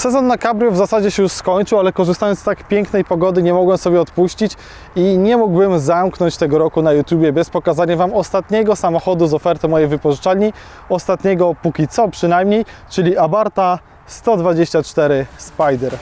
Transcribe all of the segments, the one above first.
Sezon na Cabrio w zasadzie się już skończył, ale korzystając z tak pięknej pogody nie mogłem sobie odpuścić i nie mógłbym zamknąć tego roku na YouTubie bez pokazania Wam ostatniego samochodu z oferty mojej wypożyczalni, ostatniego póki co przynajmniej, czyli Abarta 124 Spider.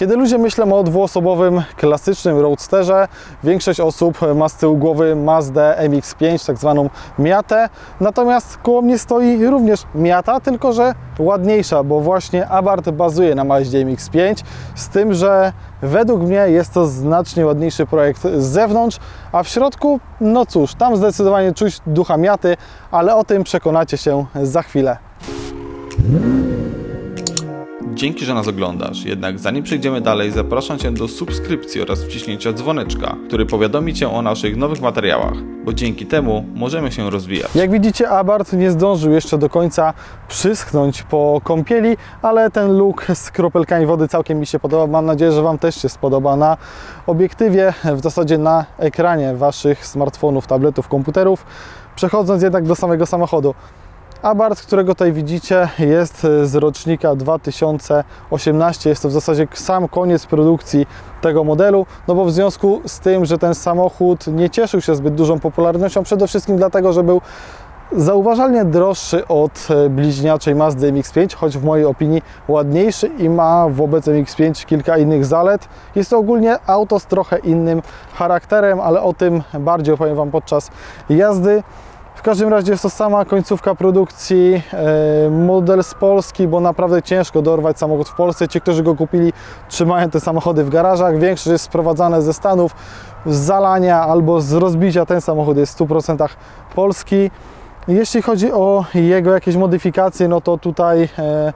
Kiedy ludzie myślą o dwuosobowym, klasycznym roadsterze, większość osób ma z tyłu głowy Mazdę MX-5, tak zwaną Miatę. Natomiast koło mnie stoi również Miata, tylko że ładniejsza, bo właśnie Abarth bazuje na Mazdzie MX-5, z tym, że według mnie jest to znacznie ładniejszy projekt z zewnątrz, a w środku, no cóż, tam zdecydowanie czuć ducha Miaty, ale o tym przekonacie się za chwilę. Dzięki, że nas oglądasz. Jednak zanim przejdziemy dalej, zapraszam Cię do subskrypcji oraz wciśnięcia dzwoneczka, który powiadomi Cię o naszych nowych materiałach, bo dzięki temu możemy się rozwijać. Jak widzicie, Abarth nie zdążył jeszcze do końca przyschnąć po kąpieli, ale ten look z kropelkami wody całkiem mi się podoba. Mam nadzieję, że Wam też się spodoba na obiektywie, w zasadzie na ekranie Waszych smartfonów, tabletów, komputerów. Przechodząc jednak do samego samochodu. Abarth, którego tutaj widzicie, jest z rocznika 2018. Jest to w zasadzie sam koniec produkcji tego modelu, no bo w związku z tym, że ten samochód nie cieszył się zbyt dużą popularnością, przede wszystkim dlatego, że był zauważalnie droższy od e, bliźniaczej Mazdy MX-5, choć w mojej opinii ładniejszy i ma wobec MX-5 kilka innych zalet. Jest to ogólnie auto z trochę innym charakterem, ale o tym bardziej opowiem Wam podczas jazdy. W każdym razie jest to sama końcówka produkcji, e, model z Polski, bo naprawdę ciężko dorwać samochód w Polsce. Ci, którzy go kupili, trzymają te samochody w garażach. Większość jest sprowadzane ze Stanów, z zalania albo z rozbicia. Ten samochód jest w 100% polski. Jeśli chodzi o jego jakieś modyfikacje, no to tutaj e,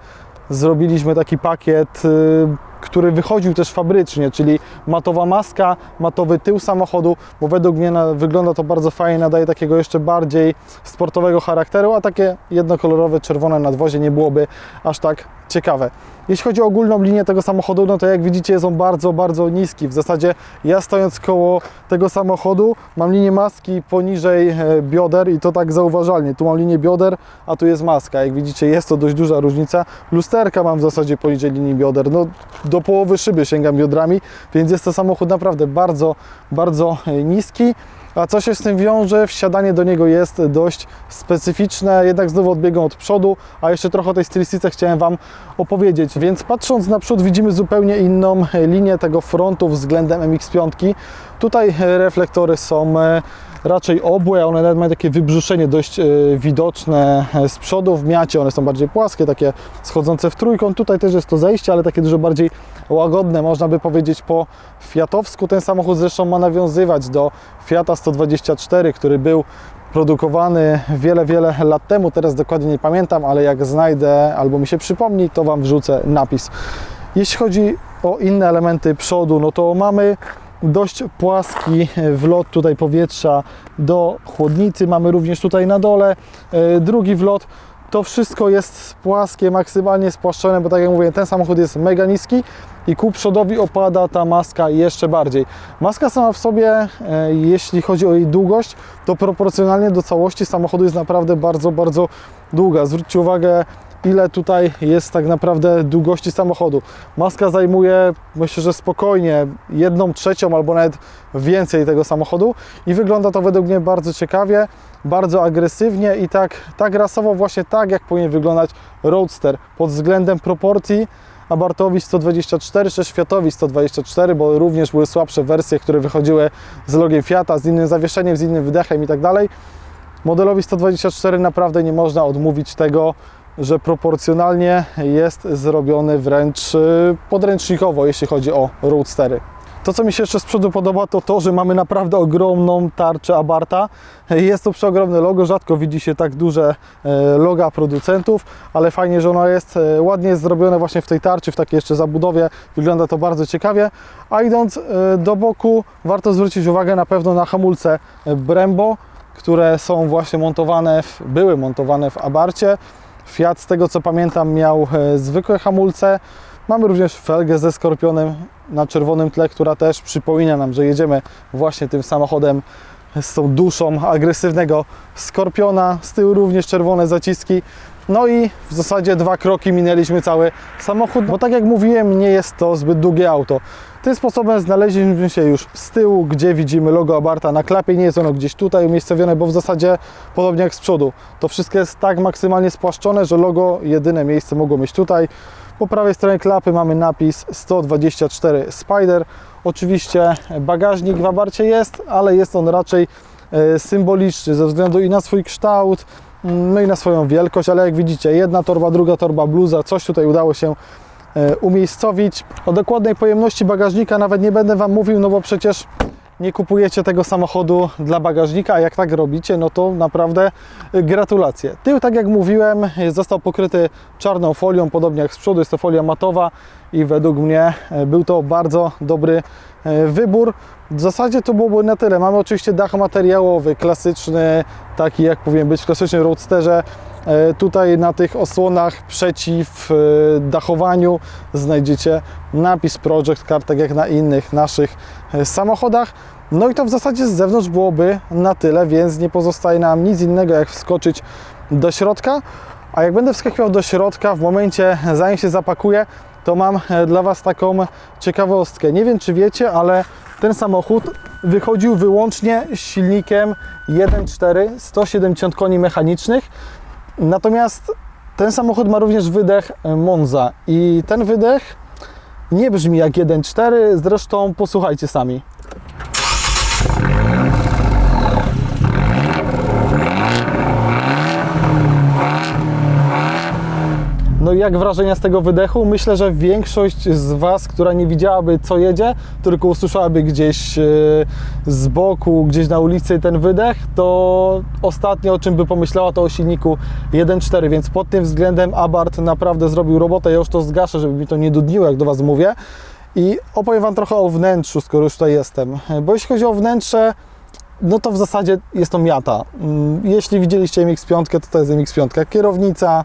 zrobiliśmy taki pakiet, e, który wychodził też fabrycznie, czyli matowa maska, matowy tył samochodu, bo według mnie na, wygląda to bardzo fajnie, nadaje takiego jeszcze bardziej sportowego charakteru, a takie jednokolorowe czerwone nadwozie nie byłoby aż tak ciekawe. Jeśli chodzi o ogólną linię tego samochodu, no to jak widzicie jest on bardzo, bardzo niski. W zasadzie ja stojąc koło tego samochodu mam linię maski poniżej e, bioder i to tak zauważalnie. Tu mam linię bioder, a tu jest maska. Jak widzicie jest to dość duża różnica. Lusterka mam w zasadzie poniżej linii bioder. No do połowy szyby sięgam biodrami, więc jest to samochód naprawdę bardzo, bardzo e, niski. A co się z tym wiąże? Wsiadanie do niego jest dość specyficzne, jednak znowu odbiegam od przodu, a jeszcze trochę o tej stylistyce chciałem Wam opowiedzieć. Więc patrząc na przód widzimy zupełnie inną linię tego frontu względem MX-5. Tutaj reflektory są e, raczej obłe, one nawet mają takie wybrzuszenie dość e, widoczne e, z przodu w miacie, one są bardziej płaskie, takie schodzące w trójkąt. Tutaj też jest to zejście, ale takie dużo bardziej łagodne, można by powiedzieć po fiatowsku. Ten samochód zresztą ma nawiązywać do Fiata 124, który był produkowany wiele, wiele lat temu, teraz dokładnie nie pamiętam, ale jak znajdę albo mi się przypomni, to Wam wrzucę napis. Jeśli chodzi o inne elementy przodu, no to mamy dość płaski wlot tutaj powietrza do chłodnicy. Mamy również tutaj na dole e, drugi wlot. To wszystko jest płaskie, maksymalnie spłaszczone, bo tak jak mówię, ten samochód jest mega niski i ku przodowi opada ta maska jeszcze bardziej. Maska sama w sobie, e, jeśli chodzi o jej długość, to proporcjonalnie do całości samochodu jest naprawdę bardzo, bardzo długa. Zwróćcie uwagę, ile tutaj jest tak naprawdę długości samochodu. Maska zajmuje, myślę, że spokojnie jedną trzecią albo nawet więcej tego samochodu i wygląda to według mnie bardzo ciekawie, bardzo agresywnie i tak, tak rasowo właśnie tak, jak powinien wyglądać Roadster pod względem proporcji Abartowi 124 czy Światowi 124, bo również były słabsze wersje, które wychodziły z logiem Fiata, z innym zawieszeniem, z innym wydechem i tak dalej. Modelowi 124 naprawdę nie można odmówić tego, że proporcjonalnie jest zrobiony wręcz y, podręcznikowo, jeśli chodzi o roadstery. To, co mi się jeszcze z przodu podoba, to to, że mamy naprawdę ogromną tarczę Abarta. Jest to przeogromne logo, rzadko widzi się tak duże e, loga producentów, ale fajnie, że ono jest e, ładnie jest zrobione właśnie w tej tarczy, w takiej jeszcze zabudowie. Wygląda to bardzo ciekawie. A idąc e, do boku, warto zwrócić uwagę na pewno na hamulce Brembo, które są właśnie montowane, w, były montowane w Abarcie. Fiat, z tego co pamiętam, miał zwykłe hamulce. Mamy również felgę ze skorpionem na czerwonym tle, która też przypomina nam, że jedziemy właśnie tym samochodem z tą duszą agresywnego skorpiona. Z tyłu również czerwone zaciski. No i w zasadzie dwa kroki minęliśmy cały samochód, bo tak jak mówiłem, nie jest to zbyt długie auto. Tym sposobem znaleźliśmy się już z tyłu, gdzie widzimy logo Abarta na klapie. Nie jest ono gdzieś tutaj umiejscowione, bo w zasadzie podobnie jak z przodu. To wszystko jest tak maksymalnie spłaszczone, że logo jedyne miejsce mogło mieć tutaj. Po prawej stronie klapy mamy napis 124 Spider. Oczywiście bagażnik w Abarcie jest, ale jest on raczej e, symboliczny ze względu i na swój kształt, mm, no i na swoją wielkość, ale jak widzicie, jedna torba, druga torba, bluza, coś tutaj udało się e, umiejscowić. O dokładnej pojemności bagażnika nawet nie będę Wam mówił, no bo przecież nie kupujecie tego samochodu dla bagażnika, a jak tak robicie, no to naprawdę y, gratulacje. Tył, tak jak mówiłem, został pokryty czarną folią, podobnie jak z przodu, jest to folia matowa i według mnie e, był to bardzo dobry e, wybór. W zasadzie to byłoby na tyle. Mamy oczywiście dach materiałowy, klasyczny, taki jak powinien być w klasycznym roadsterze. E, Tutaj na tych osłonach przeciw e, dachowaniu znajdziecie napis Project Car, tak jak na innych naszych e, samochodach. No i to w zasadzie z zewnątrz byłoby na tyle, więc nie pozostaje nam nic innego jak wskoczyć do środka. A jak będę wskakiwał do środka, w momencie zanim się zapakuję, to mam dla Was taką ciekawostkę. Nie wiem czy wiecie, ale ten samochód wychodził wyłącznie z silnikiem 1.4 170 koni mechanicznych. Natomiast ten samochód ma również wydech e, Monza i ten wydech nie brzmi jak 1.4, zresztą posłuchajcie sami. Jak wrażenia z tego wydechu? Myślę, że większość z Was, która nie widziałaby co jedzie, tylko usłyszałaby gdzieś e, z boku, gdzieś na ulicy ten wydech, to ostatnio o czym by pomyślała to o silniku 1.4, więc pod tym względem Abarth naprawdę zrobił robotę. Ja już to zgaszę, żeby mi to nie dudniło, jak do Was mówię. I opowiem Wam trochę o wnętrzu, skoro już tutaj jestem. Bo jeśli chodzi o wnętrze, no to w zasadzie jest to miata. Mm, Jeśli widzieliście MX-5, to to jest MX-5. Kierownica,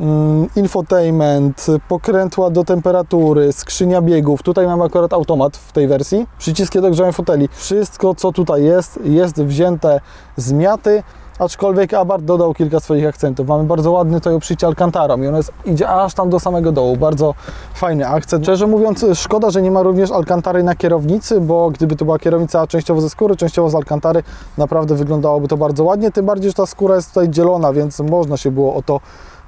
mm, infotainment, pokrętła do temperatury, skrzynia biegów. Tutaj mamy akurat automat w tej wersji. Przyciski do ogrzewania foteli. Wszystko, co tutaj jest, jest wzięte z miaty. Aczkolwiek Abarth dodał kilka swoich akcentów. Mamy bardzo ładny tutaj obszycie Alcantarą i ono jest, idzie aż tam do samego dołu. Bardzo fajny akcent. Szczerze mówiąc, szkoda, że nie ma również Alcantary na kierownicy, bo gdyby to była kierownica częściowo ze skóry, częściowo z Alcantary, naprawdę wyglądałoby to bardzo ładnie. Tym bardziej, że ta skóra jest tutaj dzielona, więc można się było o to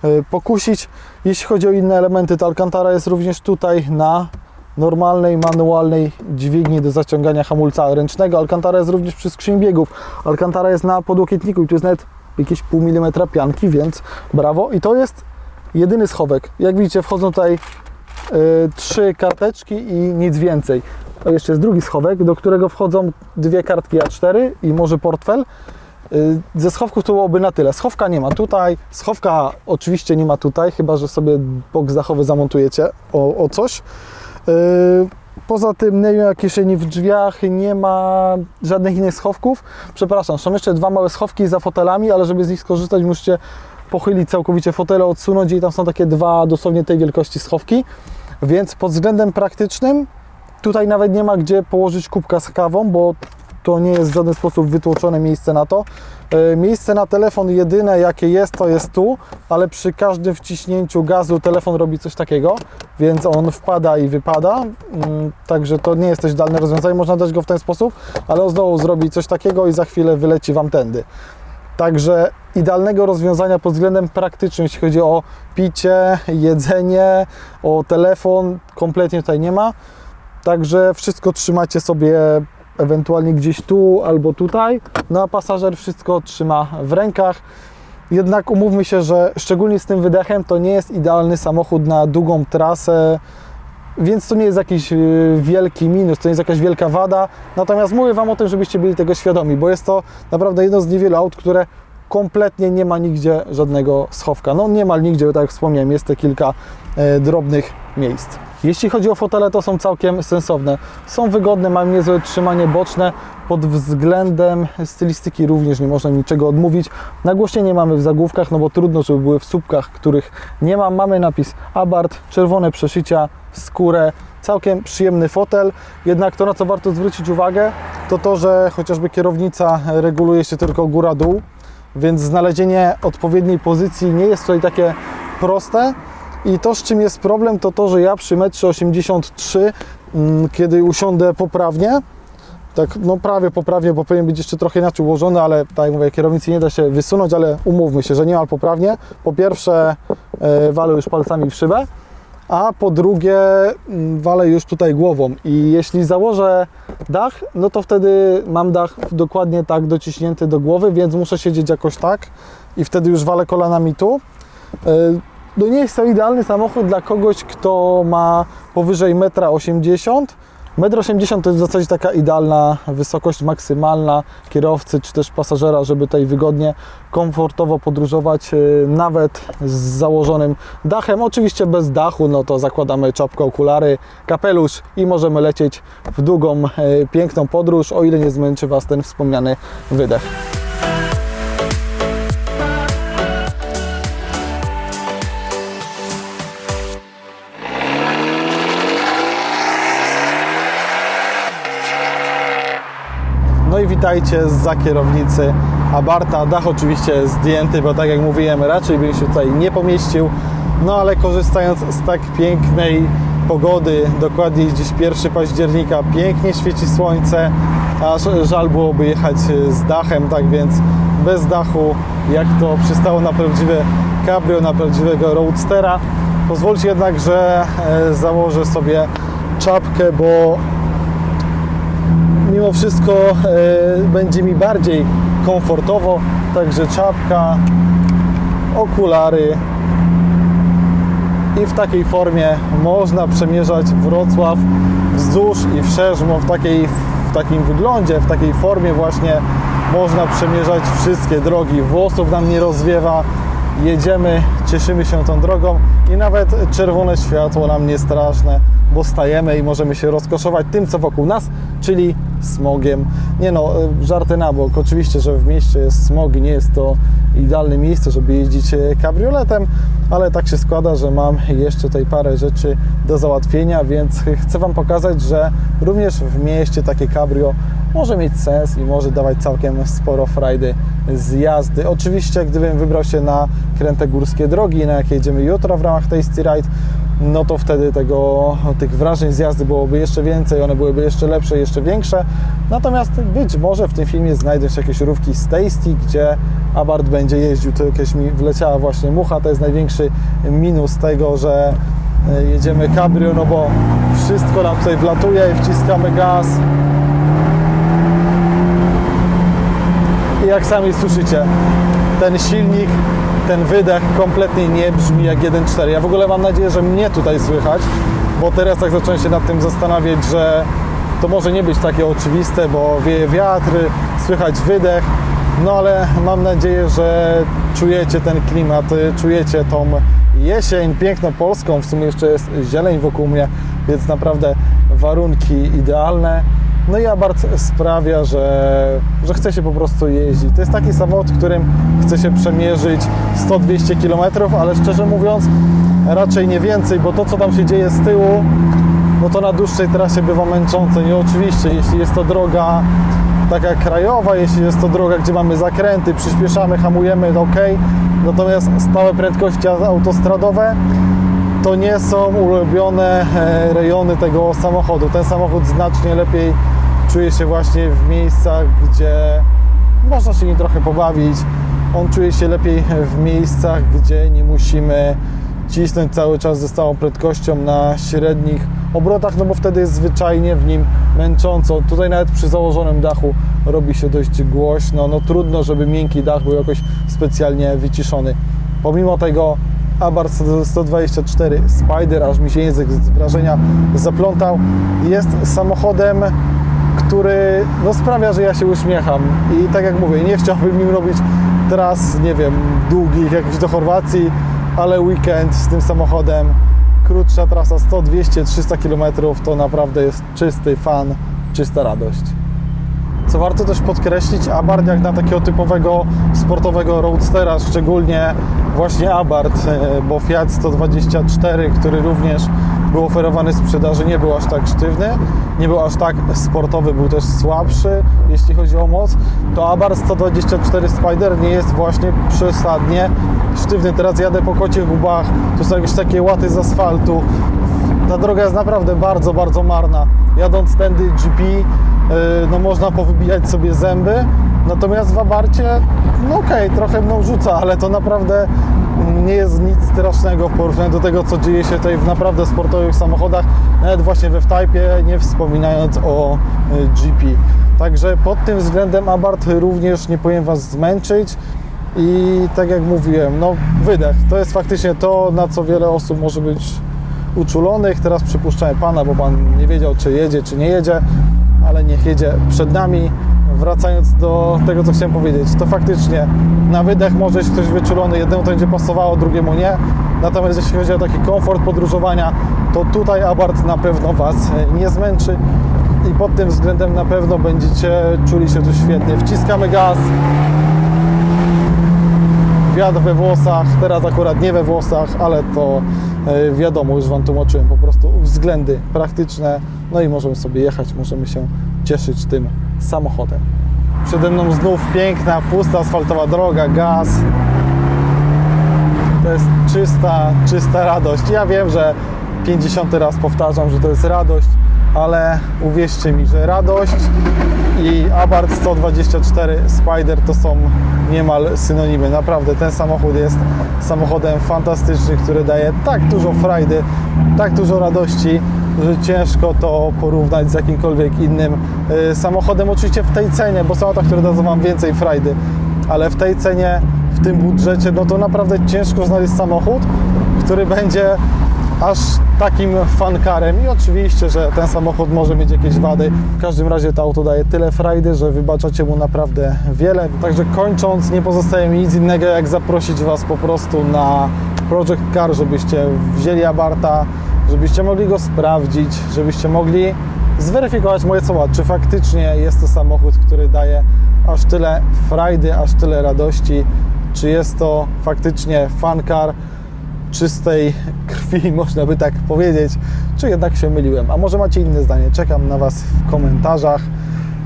e, pokusić. Jeśli chodzi o inne elementy, to Alcantara jest również tutaj na normalnej, manualnej dźwigni do zaciągania hamulca ręcznego. Alcantara jest również przy skrzyni biegów. Alcantara jest na podłokietniku i tu jest nawet jakieś pół milimetra pianki, więc brawo. I to jest jedyny schowek. Jak widzicie, wchodzą tutaj y, trzy karteczki i nic więcej. To jeszcze jest drugi schowek, do którego wchodzą dwie kartki A4 i może portfel. Y, Ze schowków to byłoby na tyle. Schowka nie ma tutaj, schowka oczywiście nie ma tutaj, chyba że sobie boks dachowy zamontujecie o, o coś. Yy, Poza tym nie ma kieszeni w drzwiach, nie ma żadnych innych schowków. Przepraszam, są jeszcze dwa małe schowki za fotelami, ale żeby z nich skorzystać, musicie pochylić całkowicie fotele, odsunąć i tam są takie dwa dosłownie tej wielkości schowki. Więc pod względem praktycznym tutaj nawet nie ma gdzie położyć kubka z kawą, bo to nie jest w żaden sposób wytłoczone miejsce na to. E, Miejsce na telefon jedyne jakie jest, to jest tu, ale przy każdym wciśnięciu gazu telefon robi coś takiego, więc on wpada i wypada. Mm, Także to nie jest też idealne rozwiązanie, można dać go w ten sposób, ale on znowu zrobi coś takiego i za chwilę wyleci Wam tędy. Także idealnego rozwiązania pod względem praktycznym, jeśli chodzi o picie, jedzenie, o telefon, kompletnie tutaj nie ma. Także wszystko trzymacie sobie ewentualnie gdzieś tu albo tutaj, no a pasażer wszystko trzyma w rękach. Jednak umówmy się, że szczególnie z tym wydechem to nie jest idealny samochód na długą trasę, więc to nie jest jakiś y, wielki minus, to nie jest jakaś wielka wada. Natomiast mówię Wam o tym, żebyście byli tego świadomi, bo jest to naprawdę jedno z niewielu aut, które kompletnie nie ma nigdzie żadnego schowka. No niemal nigdzie, tak jak wspomniałem, jest te kilka e, drobnych miejsc. Jeśli chodzi o fotele, to są całkiem sensowne. Są wygodne, mają niezłe trzymanie boczne. Pod względem stylistyki również nie można niczego odmówić. Nagłośnienie mamy w zagłówkach, no bo trudno, żeby były w słupkach, których nie ma. Mamy napis Abarth, czerwone przeszycia, skórę. Całkiem przyjemny fotel. Jednak to, na co warto zwrócić uwagę, to to, że chociażby kierownica reguluje się tylko góra-dół, więc znalezienie odpowiedniej pozycji nie jest tutaj takie proste. I to, z czym jest problem, to to, że ja przy 1,83 m, mm, kiedy usiądę poprawnie, tak no prawie poprawnie, bo powinien być jeszcze trochę inaczej ułożony, ale tak jak mówię, kierownicy nie da się wysunąć, ale umówmy się, że niemal poprawnie. Po pierwsze e, walę już palcami w szybę, a po drugie mm, walę już tutaj głową i jeśli założę dach, no to wtedy mam dach dokładnie tak dociśnięty do głowy, więc muszę siedzieć jakoś tak i wtedy już walę kolanami tu. E, No nie jest to idealny samochód dla kogoś, kto ma powyżej 1,80 m. 1,80 m to jest w zasadzie taka idealna wysokość maksymalna kierowcy czy też pasażera, żeby tutaj wygodnie, komfortowo podróżować, yy, nawet z założonym dachem. Oczywiście bez dachu, no to zakładamy czapkę, okulary, kapelusz i możemy lecieć w długą, yy, piękną podróż, o ile nie zmęczy Was ten wspomniany wydech. Witajcie za kierownicy Abarta. Dach oczywiście zdjęty, bo tak jak mówiłem, raczej bym się tutaj nie pomieścił. No ale korzystając z tak pięknej pogody, dokładnie dziś 1 października, pięknie świeci słońce, aż żal byłoby jechać z dachem, tak więc bez dachu, jak to przystało na prawdziwe cabrio, na prawdziwego roadstera. Pozwólcie jednak, że e, założę sobie czapkę, bo mimo wszystko e, będzie mi bardziej komfortowo, także czapka, okulary i w takiej formie można przemierzać Wrocław wzdłuż i wszerzmo w, takiej, w takim wyglądzie, w takiej formie właśnie można przemierzać wszystkie drogi, włosów nam nie rozwiewa, jedziemy, cieszymy się tą drogą i nawet czerwone światło nam nie straszne, bo stajemy i możemy się rozkoszować tym, co wokół nas, czyli smogiem. Nie no, e, żarty na bok. Oczywiście, że w mieście jest smog i nie jest to idealne miejsce, żeby jeździć e, kabrioletem, ale tak się składa, że mam jeszcze tutaj parę rzeczy do załatwienia, więc chcę Wam pokazać, że również w mieście takie cabrio może mieć sens i może dawać całkiem sporo frajdy z jazdy. Oczywiście, gdybym wybrał się na kręte górskie drogi, na jakie jedziemy jutro w ramach Tasty Ride, no to wtedy tego, tych wrażeń z jazdy byłoby jeszcze więcej, one byłyby jeszcze lepsze, jeszcze większe. Natomiast być może w tym filmie znajdą się jakieś rówki z Tasty, gdzie Abarth będzie jeździł. Tu jakieś mi wleciała właśnie mucha, to jest największy minus tego, że e, jedziemy cabrio, no bo wszystko nam tutaj wlatuje i wciskamy gaz. Jak sami słyszycie, ten silnik, ten wydech kompletnie nie brzmi jak 1.4. Ja w ogóle mam nadzieję, że mnie tutaj słychać, bo teraz tak zacząłem się nad tym zastanawiać, że to może nie być takie oczywiste, bo wieje wiatr, słychać wydech, no ale mam nadzieję, że czujecie ten klimat, czujecie tą jesień piękną polską, w sumie jeszcze jest zieleń wokół mnie, więc naprawdę warunki idealne. No i Abarth sprawia, że, że chce się po prostu jeździć. To jest taki samochód, którym chce się przemierzyć 100-200 km, ale szczerze mówiąc raczej nie więcej, bo to co tam się dzieje z tyłu, no to na dłuższej trasie bywa męczące. I oczywiście, jeśli jest to droga taka krajowa, jeśli jest to droga, gdzie mamy zakręty, przyspieszamy, hamujemy, ok. Natomiast stałe prędkości autostradowe to nie są ulubione e, rejony tego samochodu. Ten samochód znacznie lepiej czuje się właśnie w miejscach, gdzie można się nim trochę pobawić. On czuje się lepiej w miejscach, gdzie nie musimy cisnąć cały czas ze stałą prędkością na średnich obrotach, no bo wtedy jest zwyczajnie w nim męcząco. Tutaj nawet przy założonym dachu robi się dość głośno. No trudno, żeby miękki dach był jakoś specjalnie wyciszony. Pomimo tego Abarth 124 Spider, aż mi się język z wrażenia zaplątał, jest samochodem, który no, sprawia, że ja się uśmiecham. I tak jak mówię, nie chciałbym nim robić tras, nie wiem, długich, jakichś do Chorwacji, ale weekend z tym samochodem krótsza trasa 100, 200, 300 km to naprawdę jest czysty fan, czysta radość. Co warto też podkreślić, Abarth jak na takiego typowego sportowego roadstera, szczególnie właśnie Abarth, e, bo Fiat 124, który również był oferowany w sprzedaży, nie był aż tak sztywny, nie był aż tak sportowy, był też słabszy, jeśli chodzi o moc, to Abarth 124 Spider nie jest właśnie przesadnie sztywny. Teraz jadę po kocich gubach, tu są jakieś takie łaty z asfaltu, ta droga jest naprawdę bardzo, bardzo marna. Jadąc tędy GP, no można powybijać sobie zęby, natomiast w Abarcie, no okej, trochę mną rzuca, ale to naprawdę nie jest nic strasznego w porównaniu do tego, co dzieje się tutaj w naprawdę sportowych samochodach, nawet właśnie we Wtajpie, nie wspominając o yy, GP. Także pod tym względem Abarth również nie powinien Was zmęczyć. I tak jak mówiłem, no wydech to jest faktycznie to, na co wiele osób może być uczulonych. Teraz przypuszczamy Pana, bo Pan nie wiedział, czy jedzie, czy nie jedzie, ale niech jedzie przed nami. Wracając do tego, co chciałem powiedzieć, to faktycznie na wydech może być ktoś wyczulony, jednemu to będzie pasowało, drugiemu nie. Natomiast jeśli chodzi o taki komfort podróżowania, to tutaj Abarth na pewno Was e, nie zmęczy i pod tym względem na pewno będziecie czuli się tu świetnie. Wciskamy gaz, wiatr we włosach, teraz akurat nie we włosach, ale to e, wiadomo, już Wam tłumaczyłem, po prostu względy praktyczne, no i możemy sobie jechać, możemy się cieszyć tym samochodem. Przede mną znów piękna, pusta asfaltowa droga, gaz. To jest czysta, czysta radość. Ja wiem, że 50 raz powtarzam, że to jest radość, ale uwierzcie mi, że radość i Abarth 124 Spider to są niemal synonimy. Naprawdę ten samochód jest samochodem fantastycznym, który daje tak dużo frajdy, tak dużo radości, że ciężko to porównać z jakimkolwiek innym y, samochodem. Oczywiście w tej cenie, bo są auta, które dadzą Wam więcej frajdy, ale w tej cenie, w tym budżecie, no to naprawdę ciężko znaleźć samochód, który będzie aż takim fankarem i oczywiście, że ten samochód może mieć jakieś wady. W każdym razie to auto daje tyle frajdy, że wybaczacie mu naprawdę wiele. Także kończąc, nie pozostaje mi nic innego jak zaprosić Was po prostu na Project Car, żebyście wzięli Abarta, żebyście mogli go sprawdzić, żebyście mogli zweryfikować moje słowa, czy faktycznie jest to samochód, który daje aż tyle frajdy, aż tyle radości, czy jest to faktycznie fankar, czystej krwi, można by tak powiedzieć, czy jednak się myliłem. A może macie inne zdanie? Czekam na Was w komentarzach.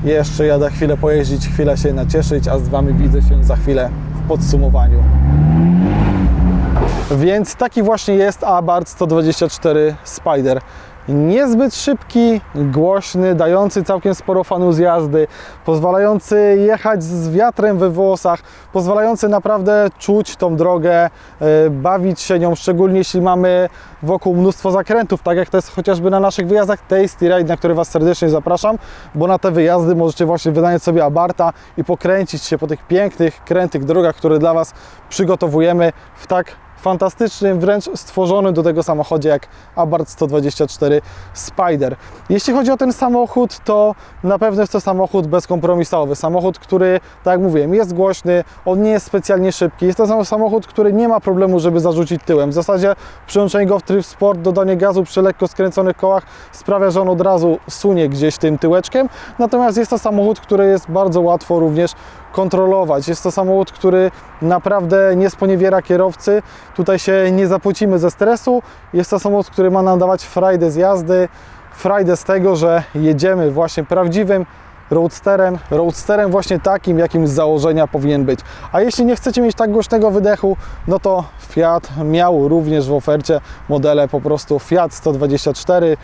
Jeszcze jadę chwilę pojeździć, chwilę się nacieszyć, a z Wami widzę się za chwilę w podsumowaniu. Więc taki właśnie jest Abarth 124 Spider. Niezbyt szybki, głośny, dający całkiem sporo fanu z jazdy, pozwalający jechać z wiatrem we włosach, pozwalający naprawdę czuć tą drogę, e, bawić się nią, szczególnie jeśli mamy wokół mnóstwo zakrętów, tak jak to jest chociażby na naszych wyjazdach Tasty Ride, na które Was serdecznie zapraszam, bo na te wyjazdy możecie właśnie wynająć sobie Abarta i pokręcić się po tych pięknych, krętych drogach, które dla Was przygotowujemy w tak fantastycznym, wręcz stworzonym do tego samochodzie jak Abarth 124 Spider. Jeśli chodzi o ten samochód, to na pewno jest to samochód bezkompromisowy. Samochód, który, tak jak mówiłem, jest głośny, on nie jest specjalnie szybki. Jest to samochód, który nie ma problemu, żeby zarzucić tyłem. W zasadzie przyłączenie go w tryb sport, dodanie gazu przy lekko skręconych kołach sprawia, że on od razu sunie gdzieś tym tyłeczkiem. Natomiast jest to samochód, który jest bardzo łatwo również kontrolować. Jest to samochód, który naprawdę nie sponiewiera kierowcy. Tutaj się nie zapłacimy ze stresu. Jest to samochód, który ma nam dawać frajdę z jazdy, frajdę z tego, że jedziemy właśnie prawdziwym roadsterem, roadsterem właśnie takim, jakim z założenia powinien być. A jeśli nie chcecie mieć tak głośnego wydechu, no to Fiat miał również w ofercie modele po prostu Fiat 124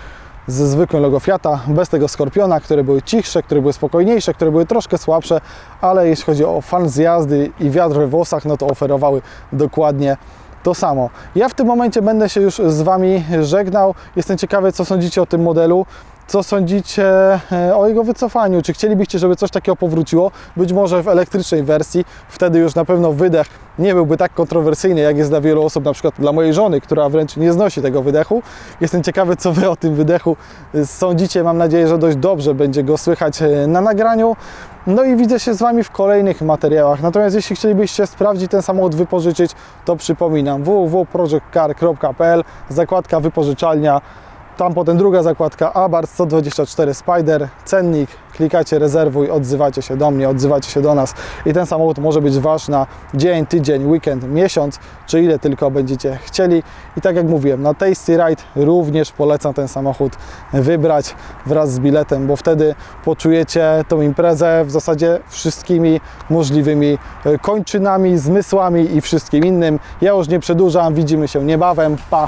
ze zwykłym logo Fiata, bez tego Skorpiona, które były cichsze, które były spokojniejsze, które były troszkę słabsze, ale jeśli chodzi o fan z jazdy i wiatr we włosach, no to oferowały dokładnie to samo. Ja w tym momencie będę się już z Wami żegnał. Jestem ciekawy, co sądzicie o tym modelu. Co sądzicie e, o jego wycofaniu? Czy chcielibyście, żeby coś takiego powróciło? Być może w elektrycznej wersji, wtedy już na pewno wydech nie byłby tak kontrowersyjny, jak jest dla wielu osób, na przykład dla mojej żony, która wręcz nie znosi tego wydechu. Jestem ciekawy, co Wy o tym wydechu sądzicie. Mam nadzieję, że dość dobrze będzie go słychać e, na nagraniu. No i widzę się z Wami w kolejnych materiałach. Natomiast jeśli chcielibyście sprawdzić ten samochód, wypożyczyć, to przypominam www.projectcar.pl, zakładka wypożyczalnia, tam potem druga zakładka Abarth 124 Spider, cennik, klikacie rezerwuj, odzywacie się do mnie, odzywacie się do nas i ten samochód może być Wasz na dzień, tydzień, weekend, miesiąc, czy ile tylko będziecie chcieli. I tak jak mówiłem, na Tasty Ride również polecam ten samochód wybrać wraz z biletem, bo wtedy poczujecie tą imprezę w zasadzie wszystkimi możliwymi e, kończynami, zmysłami i wszystkim innym. Ja już nie przedłużam, widzimy się niebawem, pa!